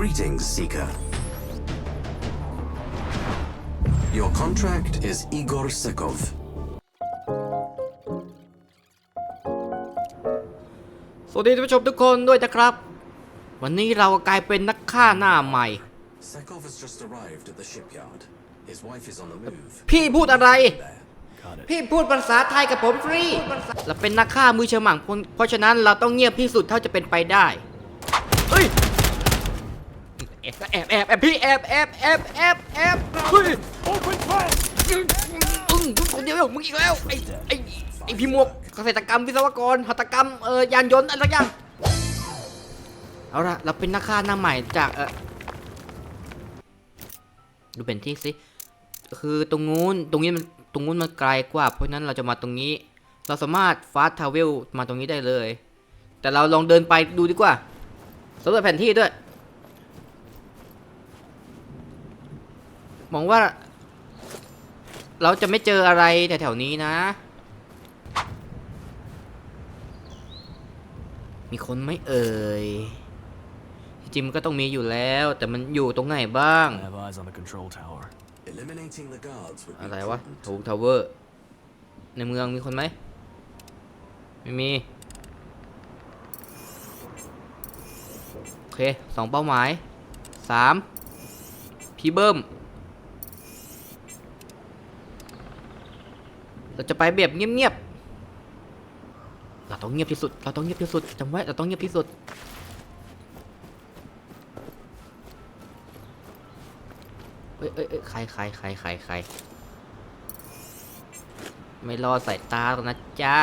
Greetings, Seeker. Your contract is Igor Sekov. สวัสดีท่านผู้ชมทุกคนด้วยนะครับ วันนี้เรากลายเป็นนักฆ่าหน้าใหม่ Sekov has just arrived at the shipyard. His wife is on the move. พี่พูดอะไร There. พี่พูดภาษาไทยกับผมฟรีเราเป็นนักฆ่ามือฉมังเพราะฉะนั้นเราต้องเงียบที่สุดเท่าจะเป็นไปได้เฮ้ย แอบแอบแอบแอบพี่แอบแอบแอบแอบแอบเฮ้ยโอ้ยอึ้งคนเดียวมึงอีกแล้วไอ้ไอ้ไอ้พี่หมวกเกษตรกรรมวิศวกรหัตถกรรมเออยานยนต์อะไรสักอย่างเอาละเราเป็นนักฆ่าหน้าใหม่จากเออดูเป็นที่สิคือตรงนู้นตรงนี้มันตรงนู้นมันไกลกว่า เพราะฉะนั้นเราจะมาตรงนี้ เราสามารถฟาสทาวเวลมาตรงนี้ได้เลย แต่เราลองเดินไปดูดีกว่าสำรวจแผนที่ด้วย มองว่า เราจะไม่เจออะไรแถวๆนี้นะ มีคนไม่เอ่ยจริงมันก็ต้องมีอยู่แล้ว แต่มันอยู่ตรงไหนบ้าง อะไรวะ prudent. ทูทาวเวอร์ ในเมืองมีคนไหม ไม่มี โอเคสองเป้าหมายสามพี่เบิ้ม เราจะไปแบบเงียบๆ เราต้องเงียบที่สุด เราต้องเงียบที่สุดจำไว้ เราต้องเงียบที่สุด เอ้ยเอ้ยเอ้ยใครใครใครใครใครไม่รอสายตาหรอกนะจ๊ะ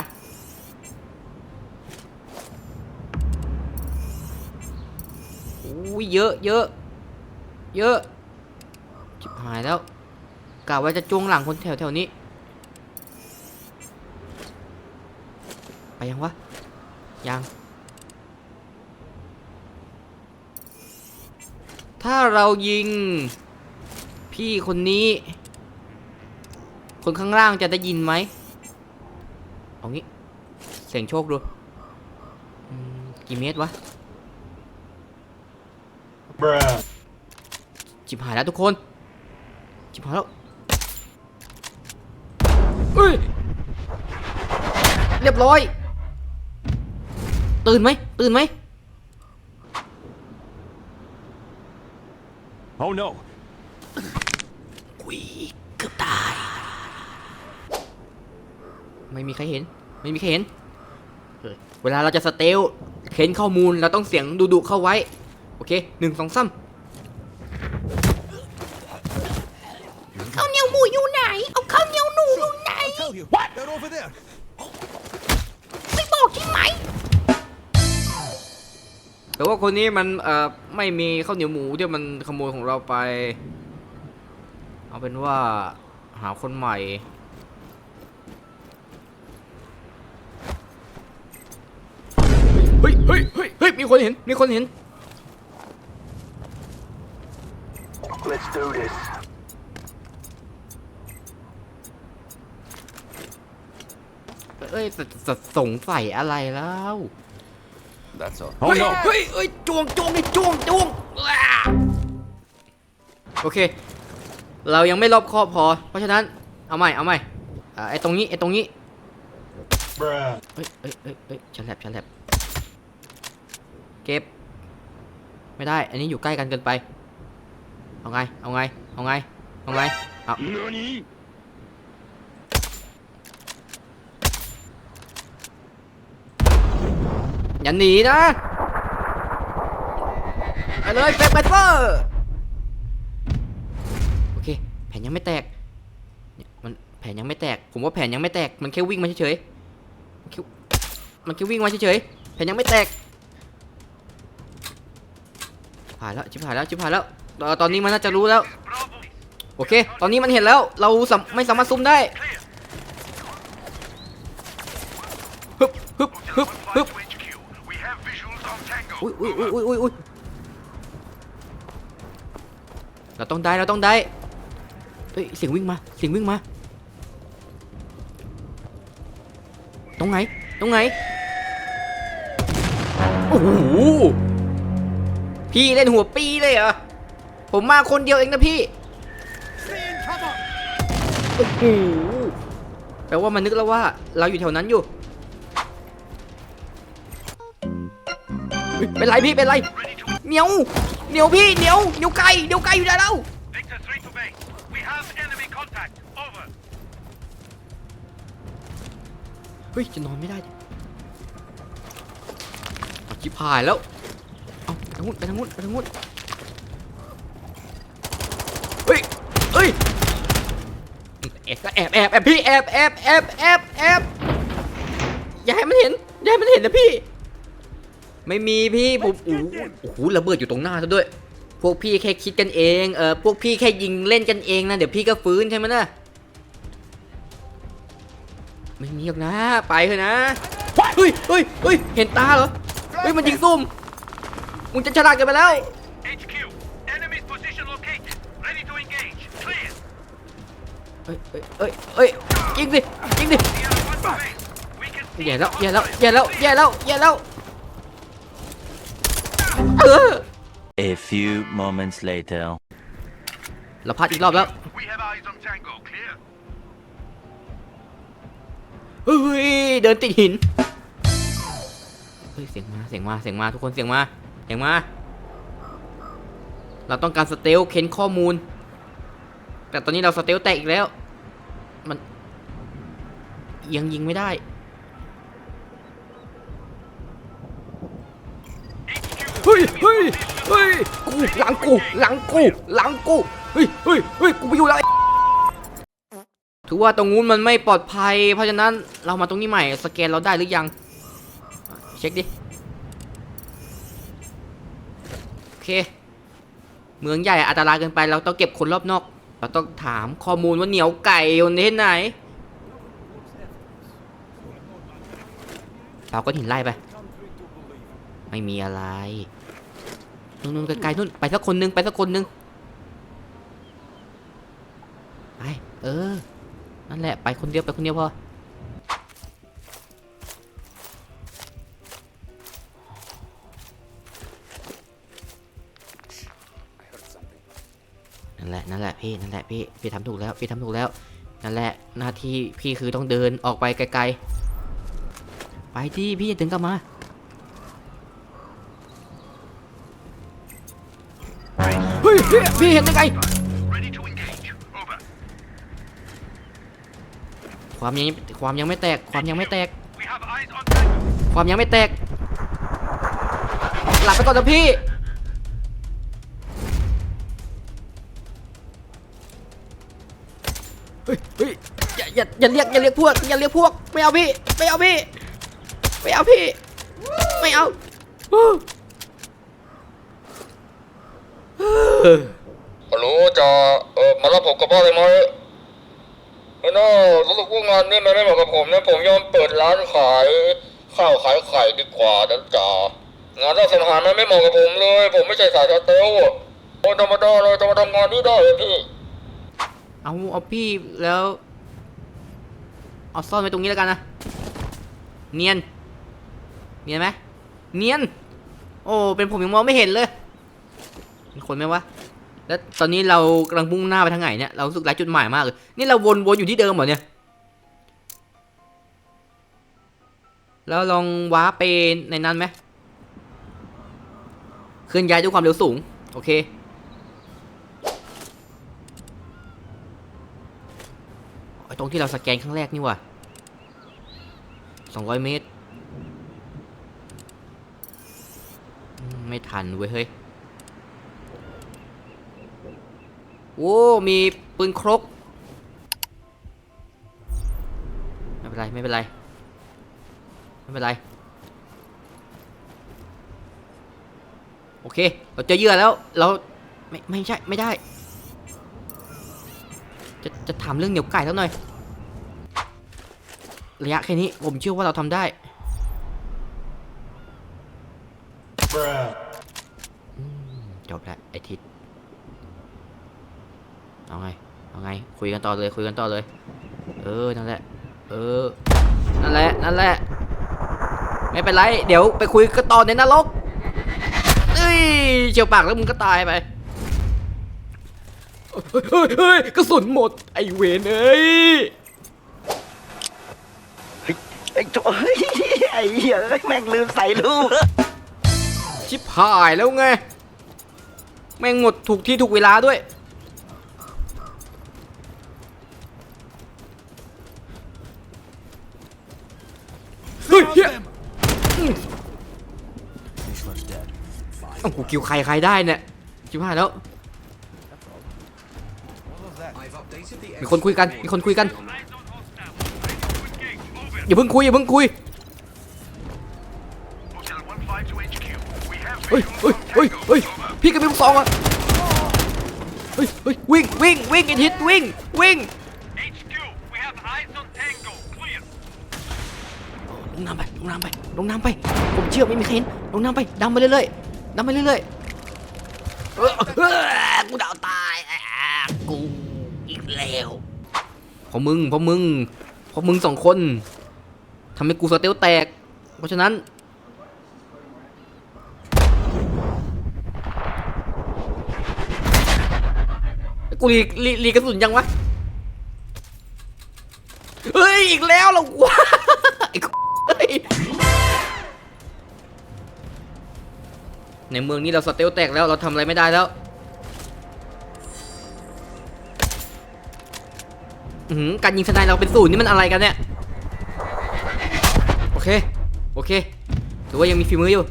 อุ้ยเยอะเยอะเยอะจิบหายแล้วกะว่าจะจ้วงหลังคนแถวแถวนี้ ไป ยังวะ ยัง ถ้าเรายิง พี่คนนี้ คนข้างล่างจะได้ยินไหมเอางี้ เสียงโชคดูกี่เมตรวะจิบหายแล้วทุกคน จิบหายแล้วเรียบร้อย ตื่นไหมตื่นไหม Oh no! กุยเกือบตาย ไม่มีใครเห็น ไม่มีใครเห็นเออเวลาเราจะสเตลเค้นข้อมูลเราต้องเสียงดุๆเข้าไว้ โอเคหนึ่งสองสามข้าวเหนียวหมูอยู่ไหน เอาข้าวเหนียวหนูอยู่ไหน Tell you. What? They're over there. ไม่บอกใช่ไหม แต่ว่าคนนี้มันเอ่อไม่มีข้าวเหนียวหมูที่มันขโมยของเราไป เอาเป็นว่าหาคนใหม่ เฮ้ยเฮ้ยเฮ้ยเฮ้ยมีคนเห็น มีคนเห็น Let's do this. เอ้ยแต่แต่สงสัยอะไรแล้ว That's all. โอ้เฮ้ย no เฮ้ยเฮ้ยจวงจวงนี่จวงจวงอ่าโอเค เรายังไม่รอบคอบพอ เพราะฉะนั้น เอาใหม่ เอาใหม่อ่าไอ้ตรงนี้ ไอ้ตรงนี้เฮ้ยเฮ้ยเฮ้ยเฮ้ยฉันแลบฉันแลบเก็บ ไม่ได้ อันนี้อยู่ใกล้กันเกินไป เอาไง เอาไง เอาไง เอาไง เอา อย่าหนีนะไปเลยเฟกเบเฟอร์โอเค แผนยังไม่แตกมันแผนยังไม่แตก ผมว่าแผนยังไม่แตก มันแค่วิ่งมาเฉยๆมันแค่มันแค่วิ่งมาเฉยๆแผนยังไม่แตกผ่านแล้วชิบหายแล้วชิบหายแล้ว ตอนนี้มันน่าจะรู้แล้ว โอเค ตอนนี้มันเห็นแล้ว เราสามไม่สามารถซุ่มได้ฮึบฮึบฮึบฮึบ อุ้ยอุ้ยอุ้ยอุ้ยอุ้ยอุ้ยเราต้องได้เราต้องได้เฮ้ยเสียงวิ่งมาเสียงวิ่งมา ตรงไหนตรงไหนโอ้โหพี่พี่เล่นหัวปีเลยเหรอผมมาคนเดียวเองนะพี่โอ้โหแปลว่ามันนึกแล้วว่า เราอยู่แถวนั้นอยู่ เฮ้ยเป็นไรพี่เป็นไรเหนียวเหนียวพี่เหนียวเหนียวไก่เหนียวไก่อยู่ไหนแล้ว Victor 3 to base. We have enemy contact. Over. เฮ้ยจะนอนไม่ได้ดิเอาชิบหายแล้วเอาไปทางนู้นไปทางนู้นไปทางนู้นเฮ้ยเฮ้ยแอบก็แอบแอบแอบพี่แอบแอบแอบแอบแอบอย่าให้มันเห็นอย่าให้มันเห็นนะพี่ ไม่มีพี่ผมโอ้โหโอ้โหระเบิดอยู่ตรงหน้าซะด้วย พวกพี่แค่คิดกันเองเออพวกพี่แค่ยิงเล่นกันเองนะเดี๋ยวพี่ก็ฟื้นใช่ไหมนะไม่มีหรอกนะ ไปเถอะนะเฮ้ยเฮ้ยเฮ้ยเห็นตาเหรอเฮ้ยมันยิงซุ่มมึงจะฉลาดเกันไปแล้ว HQ. Enemy's position located. Ready to engage. Clear. เฮ้ยเฮ้ยเฮ้ยเฮ้ยยิงสิยิงสิ We have one to base. We can see แย่แล้ว the แย่แล้ว hostile. แย่แล้วแย่แล้วแย่แล้วเออ A few moments later. เราพลาดอีกรอบแล้ว We have eyes on Tango. Clear. เฮ้ยเดินติดหิน เฮ้ยเสียงมาเสียงมาเสียงมาทุกคนเสียงมาเสียงมา เราต้องการสเตลเค้นข้อมูล แต่ตอนนี้เราสเตลแตกอีกแล้ว มันยังยิงไม่ได้ ฮ้ยเฮ้ยเฮ้ยกูหลังกูหลังกูหลังกูเฮ้ยเฮ้ยเฮ้ยกูไปอยู่แล้วไอ้ถือว่าตรงนู้นมันไม่ปลอดภัย เพราะฉะนั้นเรามาตรงนี้ใหม่สแกนเราได้หรือยัง เช็คดิโอเค เมืองใหญ่อันตรายเกินไปเราต้องเก็บคนรอบนอก เราต้องถามข้อมูลว่าเหนียวไก่อยู่ที่ไหนเราก็หินไล่ไป ไม่มีอะไร นู่นไกลๆนู่นไปสักคนนึงไปสักคนนึงไปเออ นั่นแหละไปคนเดียวไปคนเดียวพอนั่นแหละนั่นแหละพี่นั่นแหละพี่พี่ทำถูกแล้วพี่ทำถูกแล้วนั่นแหละหน้าที่พี่คือต้องเดินออกไปไกลๆไปที่พี่จะถึงกลับมา พี่พี่เห็นได้ไง Ready to engage. Over. ความยังความยังไม่แตก ความยังไม่แตก We have eyes on Tango. ความยังไม่แตก หลับไปก่อนนะพี่ เฮ้ยเฮ้ยอย่าอย่าอย่าเรียกอย่าเรียกพวกอย่าเรียกพวก ไม่เอาพี่ ไม่เอาพี่ ไม่เอาพี่ ไม่เอาเออ ฮัลโหลจ่าเออมารับผมกลับบ้านได้ไหมเออน่ารู้สึกว่างานนี้มันไม่เหมาะกับผมนะผมยอมเปิดร้านขายข้าวขายไข่ดีกว่านะจ่างานด้านสังหารมันไม่เหมาะกับผมเลย ผมไม่ใช่สายสเตลอะโอ้ธรรมดาเลยจะมาทำงานนี้ได้เลยพี่เอาเอาพี่แล้วเอาซ่อนไว้ตรงนี้แล้วกันนะเนียนเนียนไหมเนียน โอ้เป็นผมยังมองไม่เห็นเลย มีคนไหมวะ แล้วตอนนี้เรากำลังมุ่งหน้าไปทางไหนเนี่ย เราสึกไร้จุดหมายมากเลย นี่เราวนวนอยู่ที่เดิมเหรอเนี่ยแล้วลองว้าร์ปไปในนั้นไหมเคลื่อนย้ายด้วยความเร็วสูง โอเค ตรงที่เราสแกนครั้งแรกนี่ว่ะสองร้อยเมตร ไม่ทันเว้ยเฮ้ย โอ้มีปืนครก ไม่เป็นไร ไม่เป็นไร ไม่เป็นไร โอเค เราเจอเหยื่อแล้ว เราไม่ไม่ใช่ ไม่ได้ จะจะถามเรื่องเหนียวไก่แล้วหน่อย ระยะแค่นี้ผมเชื่อว่าเราทำได้อืมจบแล้วไอทิศ เอาไง เอาไง คุยกันต่อเลย คุยกันต่อเลย เออ นั่นแหละ เออ นั่นแหละ นั่นแหละ ไม่เป็นไร เดี๋ยวไปคุยกันต่อในนรกเอ้ยเฉียวปากแล้วมึงก็ตายไป เฮ้ยเฮ้ยกระสุนหมด ไอเวนเอ้ย ไอ้โจ้เฮ้ยไอ้เหี้ยเอ้ยแม่งลืมใส่ลูกชิบหายแล้วไง แม่งหมดถูกที่ถูกเวลาด้วย ฮ้ยเฮีย Eastland's dead. เอ้ากูคิวใครใครได้เนี่ยชิบหายแล้ว I've updated the มีคนคุยกัน มีคนคุยกัน Eyes on hostile. Ready to engage. Over. อย่าเพิ่งคุยอย่าเพิ่งคุย Hotel 1-5 to HQ. We have เฮ้ย visuals เฮ้ย on เฮ้ย Tango. เฮ้ย Over. พี่กับพี่ลูกซองอะ เฮ้ยเฮ้ยวิ่งวิ่งวิ่งไอ้ทิศวิ่งวิ่ง ลงน้ำไปลงน้ำไปลงน้ำไปผมเชื่อไม่มีใครเห็นลงน้ำไปดำไปเรื่อยๆดำไปเรื่อยๆเออเออกูดาวตายอะกูอีกแล้วเพราะมึงเพราะมึงเพราะมึงสองคนทำให้กูสเตลแตก เพราะฉะนั้นกูรีรีรีกระสุนยังวะ เฮ้ย อีกแล้วเหรอวะ ในเมืองนี้เราสเตลแตกแล้วเราทำอะไรไม่ได้แล้วหือการยิงสไนเราเป็นศูนย์นี่มันอะไรกันเนี่ย โอเค โอเค ถือว่ายังมีฝีมืออยู่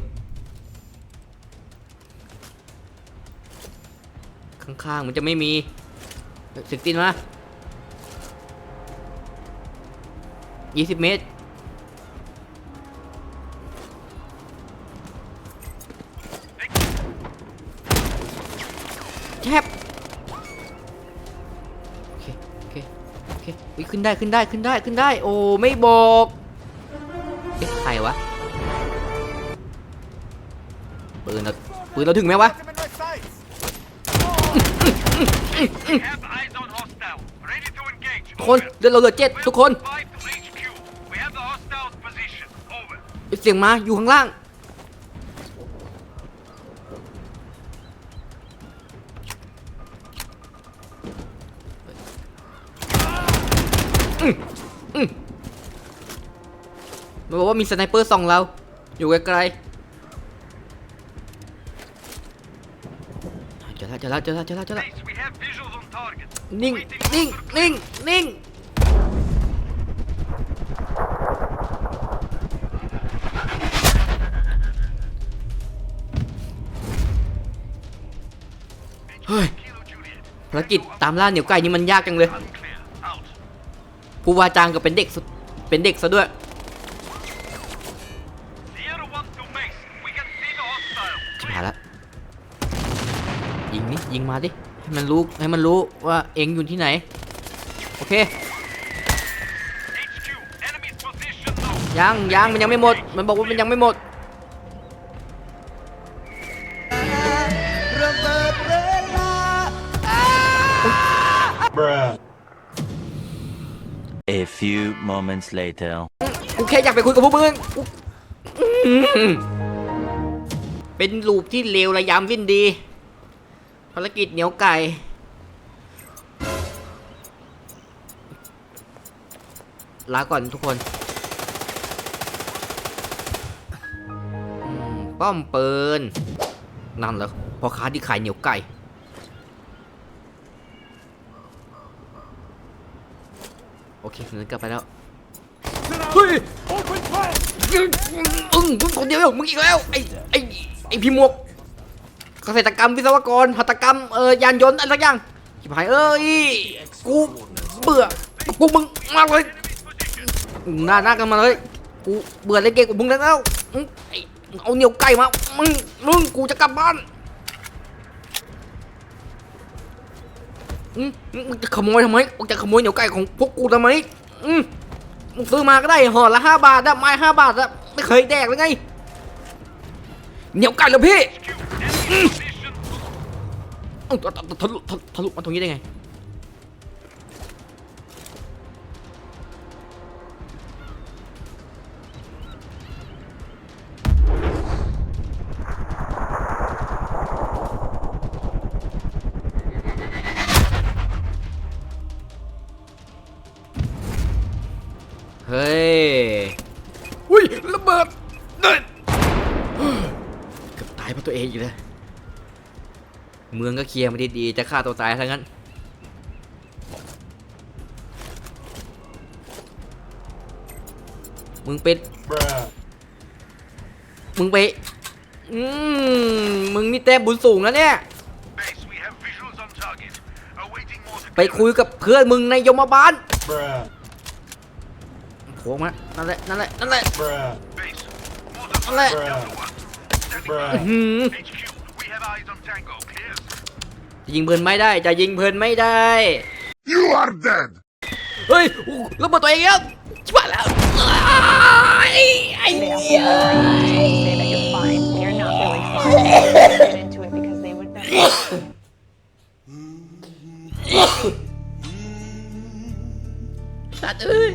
ข้างๆมันจะไม่มีสิบตีนมายี่สิบเมตร ขึ้นได้ขึ้นได้ขึ้นได้ขึ้นได้ โอ้ไม่บอกเอ๊ะใครวะปืนเราปืนเราถึงไหมวะ Have eyes on hostile. Ready to engage. ทุกคนเดือนเราเหลือเจ็ดทุกคน5 to HQ. We have the hostiles position. Over. เสียงมาอยู่ข้างล่าง มันบอกว่ามีสไนเปอร์ส่องเรา อยู่ไกลๆเจอแล้วเจอแล้วเจอแล้วเจอแล้วเจอแล้ว Base, we have visuals on target. นิ่ง Waiting นิ่ง for นิ่งนิ่งเฮ้ย Kilo Juliet. ภารกิจตามล่าเหนียวไก่นี่มันยากจังเลย Unclear. Out. ผู้ว่าจ้างก็เป็นเด็กสุดเป็นเด็กซะด้วย ยิงนี่ยิงมาดิให้มันรู้ให้มันรู้ว่าเองอยู่ที่ไหน โอเค HQ. Enemy's position known. ยังยังมันยังไม่หมด มันบอกว่ามันยังไม่หมด A few moments later. กูแค่อยากไปคุยกับพวกมึงกูอื้อหือเป็นลูปที่เลวระยำสิ้นดี ภารกิจเหนียวไก่ลาก่อนทุกคน ป้อมปืน นั่นเหรอพอค้าที่ขายเหนียวไก่ โอเคเหนือกลับไปแล้ว เฮ้ย อึ้งอึ้งมึงคนเดียวเหรอมึงอีกแล้ว ไอ้ ไอ้ ไอ้พี่มวก เกษตรกรรมวิศวกรหัตถกรรมเออยานยนต์อะไรสักอย่างชิบหายเอ้ยกูเบื่อกูมึงมาเลยหน้าหน้ากันมาเลยกูเบื่อเล่นเกมกับมึงแล้วอื้อไอ้เอาเหนียวไก่มามึงมึงกูจะกลับบ้านมึงจะขโมยทำไมมึงจะขโมยเหนียวไก่ของพวกกูทำไมมึงซื้อมาก็ได้ห่อละห้าบาทอะไม้ห้าบาทอะไม่เคยแดกเลยไง เหนียวไก่เหรอพี่ ทะลุทะลุมาตรงนี้ได้ไง เมืองก็เคลียร์มาดีๆจะฆ่าตัวตายซะงั้น มึงเป็น มึงไป อืม มึงนี่แต้มบุญสูงนะเนี่ย Base, we have visuals on target. Awaiting more ไปคุยกับเพื่อนมึงในยมบาลโผล่มานั่นแหละ นั่นแหละ นั่นแหละ Base, more นั่นแหละ Standing by. อื้อหือ HQ, we have eyes on Tango. Clear. จะยิงเพลินไม่ได้จะยิงเพลินไม่ได้ You are dead! เฮ้ยอู้ระเบิดตัวเองแล้วชิบหายแล้วไอ้ไอ้เหี้ย say that you're fine. You're not really fine. Get into it because they would never. สัตว์เอ้ย